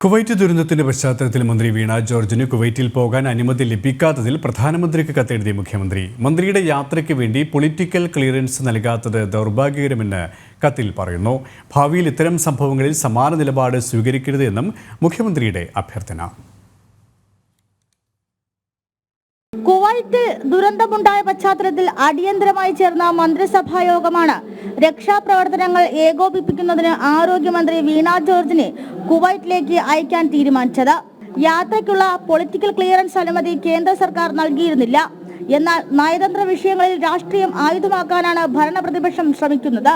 Kuwait ദുരന്തത്തിന്റെ പശ്ചാത്തലത്തിൽ മന്ത്രി വീണ ജോർജിന് കുവൈറ്റിൽ പോകാൻ അനുമതി ലഭിക്കാത്തതിൽ പ്രധാനമന്ത്രിക്ക് കത്തെഴുതി മുഖ്യമന്ത്രി. മന്ത്രിയുടെ യാത്രയ്ക്ക് വേണ്ടി പൊളിറ്റിക്കൽ ക്ലിയറൻസ് നൽകാത്തത് ദൗർഭാഗ്യകരമെന്ന് കത്തിൽ പറയുന്നു. ഭാവിയിൽ ഇത്തരം സംഭവങ്ങളിൽ സമാന നിലപാട് സ്വീകരിക്കരുത് എന്നും മുഖ്യമന്ത്രിയുടെ അഭ്യർത്ഥന. കുവൈറ്റ് ദുരന്തമുണ്ടായ പശ്ചാത്തലത്തിൽ അടിയന്തരമായി ചേർന്ന മന്ത്രിസഭാ യോഗമാണ് രക്ഷാപ്രവർത്തനങ്ങൾ ഏകോപിപ്പിക്കുന്നതിന് ആരോഗ്യമന്ത്രി വീണ ജോർജിനെ കുവൈറ്റിലേക്ക് അയക്കാൻ തീരുമാനിച്ചത്. യാത്രയ്ക്കുള്ള പൊളിറ്റിക്കൽ ക്ലിയറൻസ് അനുമതി കേന്ദ്ര സർക്കാർ നൽകിയിരുന്നില്ല. എന്നാൽ നയതന്ത്ര വിഷയങ്ങളിൽ രാഷ്ട്രീയം ആയുധമാക്കാനാണ് ഭരണ പ്രതിപക്ഷം ശ്രമിക്കുന്നത്.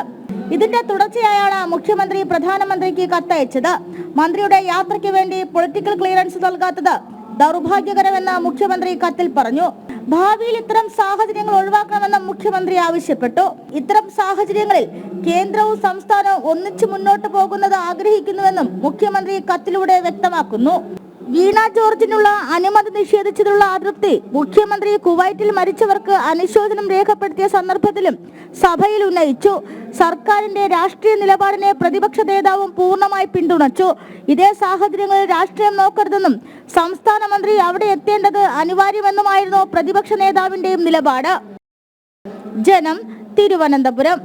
ഇതിന്റെ തുടർച്ചയായാണ് മുഖ്യമന്ത്രി പ്രധാനമന്ത്രിക്ക് കത്തയച്ചത്. മന്ത്രിയുടെ യാത്രയ്ക്ക് വേണ്ടി പൊളിറ്റിക്കൽ ക്ലിയറൻസ് നൽകാത്തത് ദൗർഭാഗ്യകരമെന്ന് മുഖ്യമന്ത്രി കത്തിൽ പറഞ്ഞു. ഭാവിയിൽ ഇത്തരം സാഹചര്യങ്ങൾ ഒഴിവാക്കണമെന്ന് മുഖ്യമന്ത്രി ആവശ്യപ്പെട്ടു. ഇത്തരം സാഹചര്യങ്ങളിൽ കേന്ദ്രവും സംസ്ഥാനവും ഒന്നിച്ചു മുന്നോട്ട് പോകുന്നത് ആഗ്രഹിക്കുന്നുവെന്നും മുഖ്യമന്ത്രി കത്തിലൂടെ വ്യക്തമാക്കുന്നു. വീണ ജോർജിനുള്ള അനുമതി നിഷേധിച്ചതിലുള്ള അതൃപ്തി മുഖ്യമന്ത്രി കുവൈറ്റിൽ മരിച്ചവർക്ക് അനുശോചനം രേഖപ്പെടുത്തിയ സന്ദർഭത്തിലും സഭയിൽ ഉന്നയിച്ചു. സർക്കാരിന്റെ രാഷ്ട്രീയ നിലപാടിനെ പ്രതിപക്ഷ നേതാവും പൂർണമായി പിന്തുണച്ചു. ഇതേ സാഹചര്യങ്ങളിൽ രാഷ്ട്രീയം നോക്കരുതെന്നും സംസ്ഥാന മന്ത്രി അവിടെ എത്തേണ്ടത് അനിവാര്യമെന്നുമായിരുന്നു പ്രതിപക്ഷ നേതാവിന്റെയും നിലപാട്. ജനം തിരുവനന്തപുരം.